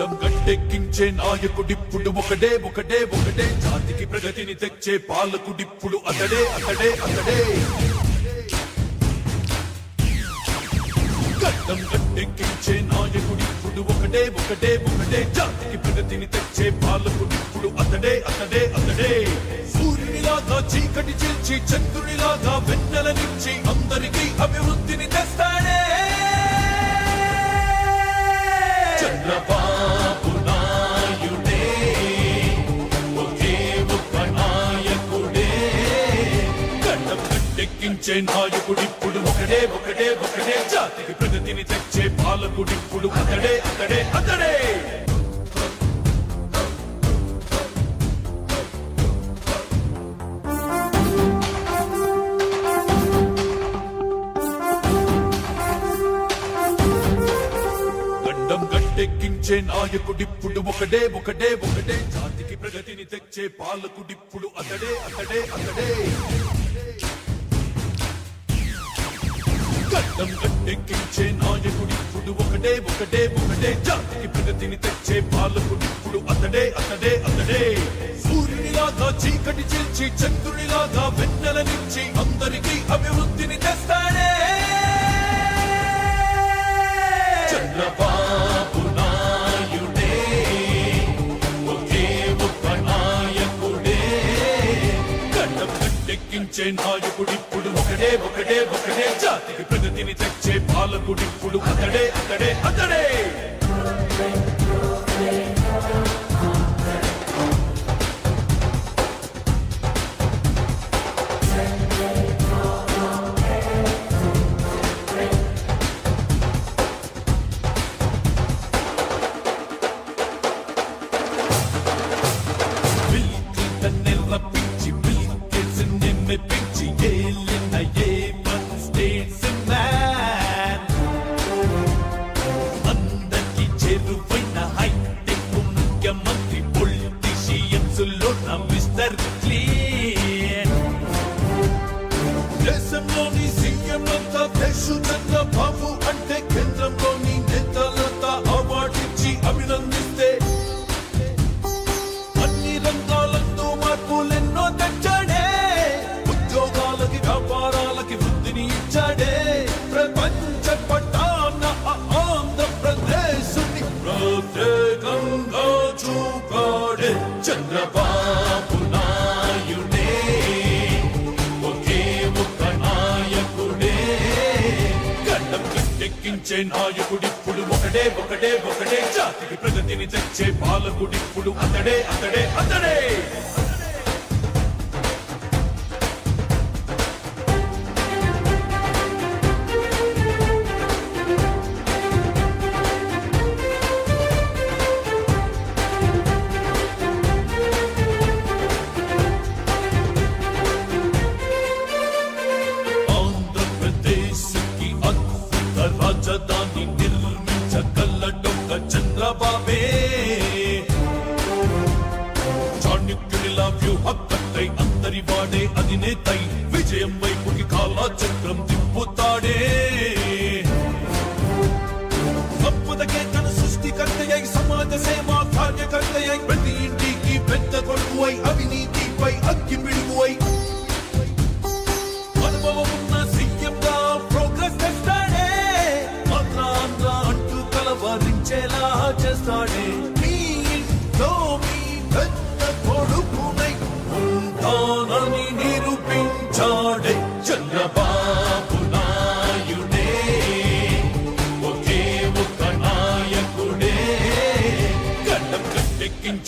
గట్టెక్కించే నాయకుడిప్పుడు ఒకడే ఒకడే ఒకటే. జాతికి ప్రగతిని తెచ్చే పాలకుడిప్పుడు అతడే అతడే అతడే. గడ్డం గట్టెక్కించే నాయకుడిప్పుడు ఒకటే ఒకటే ఒకటే. జాతికి ప్రగతిని తెచ్చే పాలకుడిప్పుడు అతడే అతడే అతడే. సూర్యునిలాగా చీకటి చేర్చి చంద్రునిలాగా వెన్నెల నుంచి గట్టెక్కించే నాయకుడిప్పుడు ఒకడే ఒకడే ఒకడే జాతికి ప్రగతిని తెచ్చే పాలకుడిప్పుడు అతడే అతడే అతడే. గడ్డం నాయకుడిప్పుడు ఒకడే ఒకడే ఒకటే. జాతికి ప్రగతిని తెచ్చే పాలకుడిప్పుడు అతడే అతడే అతడే. గడ్డం నాయకుడి ఇప్పుడు ఒకటే ఒకటే ఒకటే. జాతికి ప్రగతిని తెచ్చే పాలకుడిప్పుడు అతడే అతడే అతడే. సూర్యునిలాగా చీకటి చేర్చి చంద్రునిలాగా నుంచి అందరికీ అభివృద్ధిని తెస్తాడే. చంద్రబాబు నాయుడే ఒకే ఒక్క నాయకుడే. గడ్డం గట్టెక్కించే ఒకటే ఒకటే ఒకటే జాతికి ప్రగతిని తెచ్చే పాలకుడిప్పుడు అతడే అతడే అతడే. నాయకుడిప్పుడు ఒకడే ఒకడే ఒకడే జాతికి ప్రగతిని తెచ్చే పాలకుడిప్పుడు అతడే అతడే అతడే. చాణక్యునిలా వ్యూహకర్తై అందరి వాడే అధినేతై విజయం వైపుకి కాలా చక్రం తిప్పుతాడే. తప్పుదకే తన సృష్టికర్తయ్యై సమాజ సేవా కార్యకర్తయ్యై ప్రతి ఇంటికి పెద్ద కొడుకువై అవినీతిపై అగ్గి పిడుగువై. అనుభవమున్న సీఎంగా ప్రోగ్రెస్ తెస్తాడే. ఆంధ్ర అంటూ కలవరించేలా చేస్తాడే.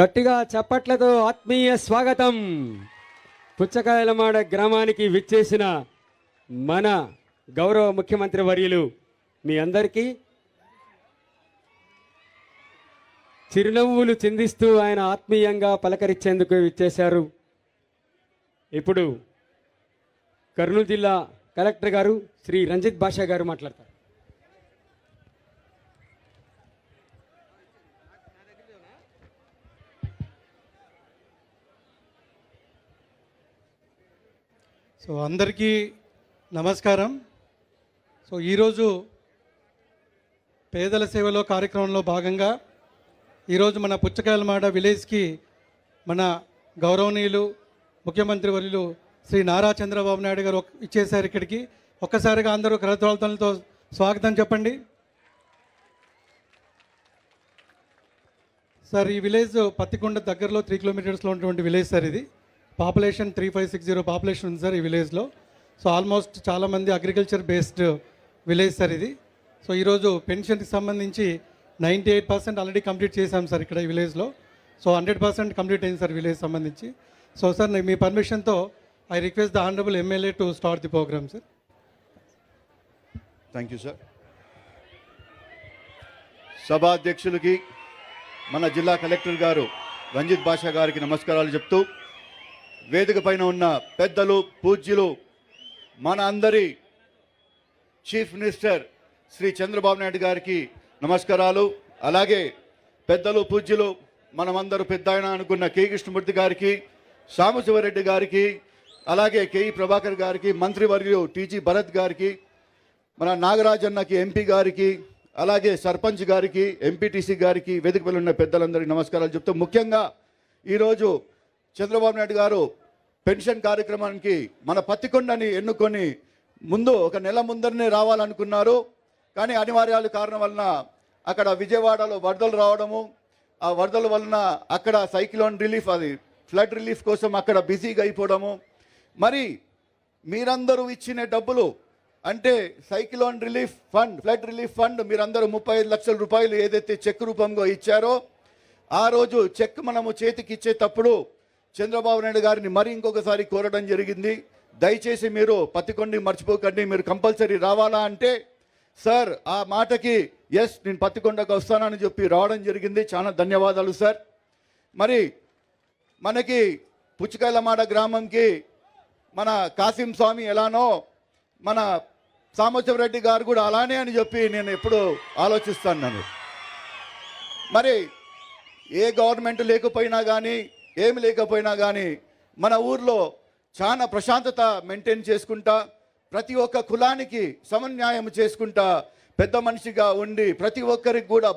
గట్టిగా చప్పట్లతో ఆత్మీయ స్వాగతం. పుచ్చకాయలమాడ గ్రామానికి విచ్చేసిన మన గౌరవ ముఖ్యమంత్రి వర్యులు మీ అందరికీ చిరునవ్వులు చిందిస్తూ ఆయన ఆత్మీయంగా పలకరించేందుకు విచ్చేశారు. ఇప్పుడు కర్నూలు జిల్లా కలెక్టర్ గారు శ్రీ రంజిత్ భాషా గారు మాట్లాడతారు. సో అందరికీ నమస్కారం. సో ఈరోజు పేదల సేవలో కార్యక్రమంలో భాగంగా ఈరోజు మన పుచ్చకాయలమాడ విలేజ్కి మన గౌరవనీయులు ముఖ్యమంత్రి వర్యులు శ్రీ నారా చంద్రబాబు నాయుడు గారు ఒక్- ఇచ్చేశారు ఇక్కడికి. ఒక్కసారిగా అందరూ కరతోళతలతో స్వాగతం చెప్పండి. సార్ ఈ విలేజ్ పత్తికొండ దగ్గరలో త్రీ కిలోమీటర్స్లో ఉన్నటువంటి విలేజ్ సార్ ఇది. Population three five six zero population ఉంది సార్ ఈ విలేజ్లో. సో ఆల్మోస్ట్ చాలామంది అగ్రికల్చర్ బేస్డ్ విలేజ్ సార్ ఇది. సో ఈరోజు పెన్షన్కి సంబంధించి ninety eight percent already complete చేశాం సార్ ఇక్కడ ఈ విలేజ్లో. సో హండ్రెడ్ పర్సెంట్ కంప్లీట్ అయింది సార్ విలేజ్ సంబంధించి. సో సార్ మీ పర్మిషన్తో I request the honourable MLA to start the programme sir. Thank you sir సభాధ్యక్షులకి మన జిల్లా కలెక్టర్ గారు రంజిత్ బాషా గారికి నమస్కారాలు చెప్తూ వేదిక పైన ఉన్న పెద్దలు పూజ్యులు మన అందరి చీఫ్ మినిస్టర్ శ్రీ చంద్రబాబు నాయుడు గారికి నమస్కారాలు. అలాగే పెద్దలు పూజ్యులు మనమందరూ పెద్ద ఆయన అనుకున్న కె కృష్ణమూర్తి గారికి సాంబశివరెడ్డి గారికి అలాగే కేఈ ప్రభాకర్ గారికి మంత్రివర్యులు టీజీ భరత్ గారికి మన నాగరాజన్నకి ఎంపీ గారికి అలాగే సర్పంచ్ గారికి ఎంపీటీసీ గారికి వేదికపై ఉన్న పెద్దలందరికీ నమస్కారాలు చెప్తూ ముఖ్యంగా ఈరోజు చంద్రబాబు నాయుడు గారు పెన్షన్ కార్యక్రమానికి మన పత్తికొండని ఎన్నుకొని ముందు ఒక నెల ముందరనే రావాలనుకున్నారు. కానీ అనివార్యాల కారణం వలన అక్కడ విజయవాడలో వరదలు రావడము ఆ వరదల వలన అక్కడ సైక్లోన్ రిలీఫ్ అది ఫ్లడ్ రిలీఫ్ కోసం అక్కడ బిజీగా అయిపోవడము. మరి మీరందరూ ఇచ్చిన డబ్బులు అంటే cyclone relief fund flood relief fund మీరందరూ ముప్పై ఐదు లక్షల రూపాయలు ఏదైతే చెక్ రూపంలో ఇచ్చారో ఆ రోజు చెక్ మనము చేతికి ఇచ్చేటప్పుడు చంద్రబాబు నాయుడు గారిని మరి ఇంకొకసారి కోరడం జరిగింది. దయచేసి మీరు పత్తికొండి మర్చిపోకండి. మీరు కంపల్సరీ రావాలా అంటే సార్ ఆ మాటకి ఎస్ నేను పత్తికొండకు వస్తానని చెప్పి రావడం జరిగింది. చాలా ధన్యవాదాలు సార్. మరి మనకి పుచ్చకాయలమాడ గ్రామంకి మన కాసిం స్వామి ఎలానో మన సాంబశివరెడ్డి గారు కూడా అలానే అని చెప్పి నేను ఎప్పుడు ఆలోచిస్తాను మరి ఏ గవర్నమెంట్ లేకపోయినా కానీ ఏమి లేకపోయినా కానీ మన ఊర్లో చాలా ప్రశాంతత మెయింటైన్ చేసుకుంటా ప్రతి ఒక్క కులానికి సమన్యాయం చేసుకుంటా పెద్ద మనిషిగా ఉండి ప్రతి ఒక్కరికి కూడా